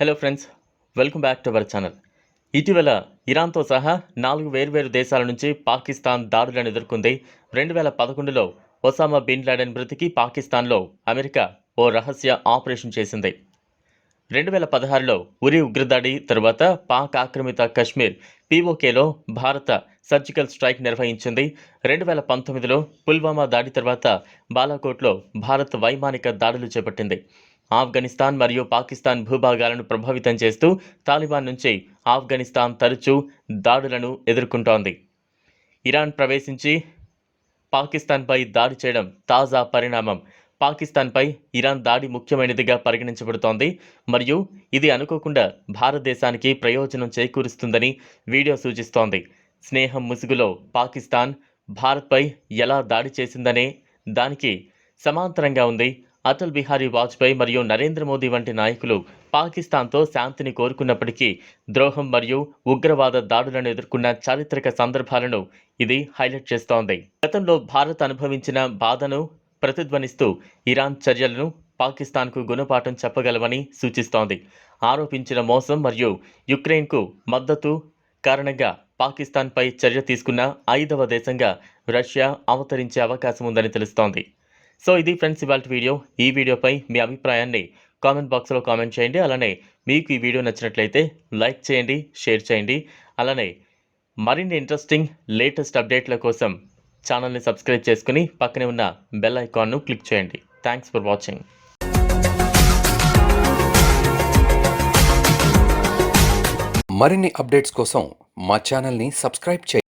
Hello friends welcome back to our channel ఇటీవల ఇరాన్తో సహా నాలుగు వేర్వేరు దేశాల నుంచి పాకిస్తాన్ దాడులను ఎదుర్కొంది. రెండు వేల పదకొండులో ఒసామా బిన్ లాడెన్ మృతికి పాకిస్తాన్లో అమెరికా ఓ రహస్య ఆపరేషన్ చేసింది. రెండు వేల పదహారులో ఉరి ఉగ్రదాడి తరువాత పాక్ ఆక్రమిత కశ్మీర్ పీఓకేలో భారత సర్జికల్ స్ట్రైక్ నిర్వహించింది. రెండు వేల పంతొమ్మిదిలో పుల్వామా దాడి తర్వాత బాలాకోట్లో భారత్ వైమానిక దాడులు చేపట్టింది. ఆఫ్ఘనిస్తాన్ మరియు పాకిస్తాన్ భూభాగాలను ప్రభావితం చేస్తూ తాలిబాన్ నుంచి ఆఫ్ఘనిస్తాన్ తరచూ దాడులను ఎదుర్కొంటోంది. ఇరాన్ ప్రవేశించి పాకిస్తాన్పై దాడి చేయడం తాజా పరిణామం. పాకిస్తాన్పై ఇరాన్ దాడి ముఖ్యమైనదిగా పరిగణించబడుతోంది. మరియు ఇది అనుకోకుండా భారతదేశానికి ప్రయోజనం చేకూరుస్తుందని వీడియో సూచిస్తోంది. స్నేహం ముసుగులో పాకిస్తాన్ భారత్పై ఎలా దాడి చేసిందనే దానికి సమాంతరంగా ఉంది అటల్ బిహారీ వాజ్పేయి మరియు నరేంద్ర మోదీ వంటి నాయకులు పాకిస్తాన్తో శాంతిని కోరుకున్నప్పటికీ ద్రోహం మరియు ఉగ్రవాద దాడులను ఎదుర్కొన్న చారిత్రక సందర్భాలను ఇది హైలైట్ చేస్తోంది. గతంలో భారత్ అనుభవించిన బాధను ప్రతిధ్వనిస్తూ ఇరాన్ చర్యలను పాకిస్తాన్కు గుణపాఠం చెప్పగలవని సూచిస్తోంది. ఆరోపించిన మోసం మరియు యుక్రెయిన్కు మద్దతు కారణంగా పాకిస్తాన్పై చర్య తీసుకున్న ఐదవ దేశంగా రష్యా అవతరించే అవకాశం ఉందని తెలుస్తోంది. సో ఇది ఫ్రెండ్స్ ఇవాళ వీడియో. ఈ వీడియోపై మీ అభిప్రాయాన్ని కామెంట్ బాక్స్లో కామెంట్ చేయండి. అలానే మీకు ఈ వీడియో నచ్చినట్లయితే లైక్ చేయండి షేర్ చేయండి. అలానే మరిన్ని ఇంట్రెస్టింగ్ లేటెస్ట్ అప్డేట్ల కోసం ఛానల్ని సబ్స్క్రైబ్ చేసుకుని పక్కనే ఉన్న బెల్ ఐకాన్ను క్లిక్ చేయండి. Thanks for watching. మరిన్ని అప్డేట్స్ కోసం మా ఛానల్ని సబ్స్క్రైబ్ చేయండి.